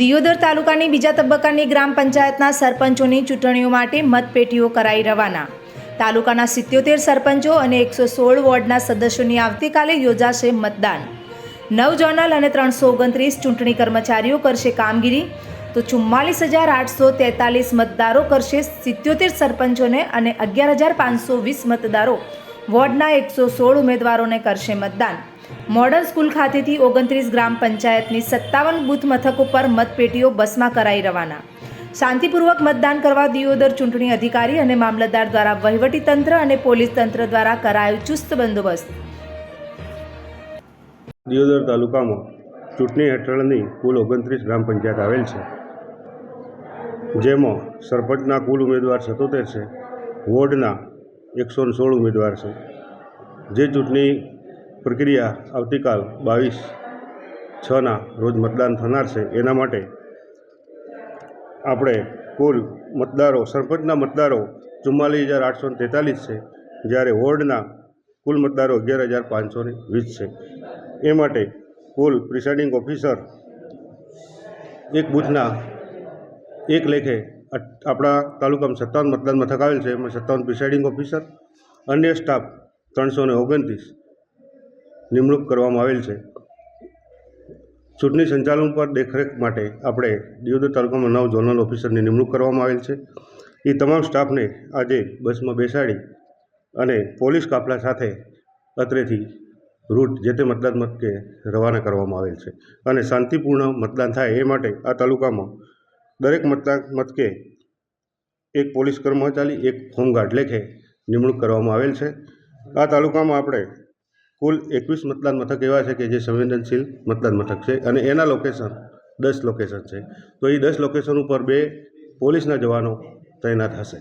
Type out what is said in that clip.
દિયોદર તાલુકાની બીજા તબક્કાની ગ્રામ પંચાયતના સરપંચોની ચૂંટણીઓ માટે મતપેટીઓ કરાઈ રવાના. તાલુકાના સિત્યોતેર સરપંચો અને એકસો સોળ વોર્ડના સદસ્યોની આવતીકાલે યોજાશે મતદાન. નવ જોનલ અને ત્રણસો ઓગણત્રીસ ચૂંટણી કર્મચારીઓ કરશે કામગીરી. તો ચુમ્માલીસ હજાર આઠસો તેતાલીસ મતદારો કરશે સિત્યોતેર સરપંચોને અને અગિયાર હજાર પાંચસો વીસ મતદારો વોર્ડના એકસો સોળ ઉમેદવારોને કરશે મતદાન. મોડર્ન સ્કૂલ ખાતેથી ઓગણત્રીસ ગ્રામ પંચાયતની સત્તાવન બૂથ મથકો પર મતપેટીઓ બસમાં કરાઈ રવાના. શાંતિપૂર્વક મતદાન કરવા દિયોદર ચૂંટણી અધિકારી અને મામલતદાર દ્વારા વહીવટી તંત્ર અને પોલીસ તંત્ર દ્વારા કરાયો ચુસ્ત બંદોબસ્ત. દિયોદર તાલુકામાં ચૂંટણી હેઠળની કુલ ઓગણત્રીસ ગ્રામ પંચાયત આવેલ છે. જેમાં સરપંચના કુલ ઉમેદવાર સત્તોતેર છે. વોર્ડના એકસો ને સોળ ઉમેદવાર છે. જે ચૂંટણી પ્રક્રિયા આવતીકાલ બાવીસ છના રોજ મતદાન થનાર છે, એના માટે આપણે કુલ મતદારો, સરપંચના મતદારો ચુમ્માલીસ હજાર આઠસો તેતાલીસ છે, જ્યારે વોર્ડના કુલ મતદારો અગિયાર હજાર પાંચસો ને વીસ છે. એ માટે કુલ પ્રિસાઇડિંગ ઓફિસર એક બૂથના એક લેખે આપણા તાલુકામાં સત્તાવન મતદાન મથક આવેલ છે. એમાં સત્તાવન પ્રિસાઇડિંગ ઓફિસર અન્ય સ્ટાફ ત્રણસો ને ઓગણત્રીસ નિમણૂક કરવામાં આવેલ છે. ચૂંટણી સંચાલન પર દેખરેખ માટે આપણે દિયોદર તાલુકામાં નવ ઝોનલ ઓફિસરની નિમણૂક કરવામાં આવેલ છે. એ તમામ સ્ટાફને આજે બસમાં બેસાડી અને પોલીસ કાફલા સાથે અત્રેથી રૂટ જે તે મતદાન મથકે રવાના કરવામાં આવેલ છે. અને શાંતિપૂર્ણ મતદાન થાય એ માટે આ તાલુકામાં દરેક મતદાન મથકે એક પોલીસ કર્મચારી, એક હોમગાર્ડ લેખે નિમણૂક કરવામાં આવેલ છે. આ તાલુકામાં આપણે કુલ એકવીસ મતદાન મથક એવા છે કે જે સંવેદનશીલ મતદાન મથક છે અને એના લોકેશન દસ લોકેશન છે. તો એ દસ લોકેશન ઉપર બે પોલીસના જવાનો તૈનાત હશે.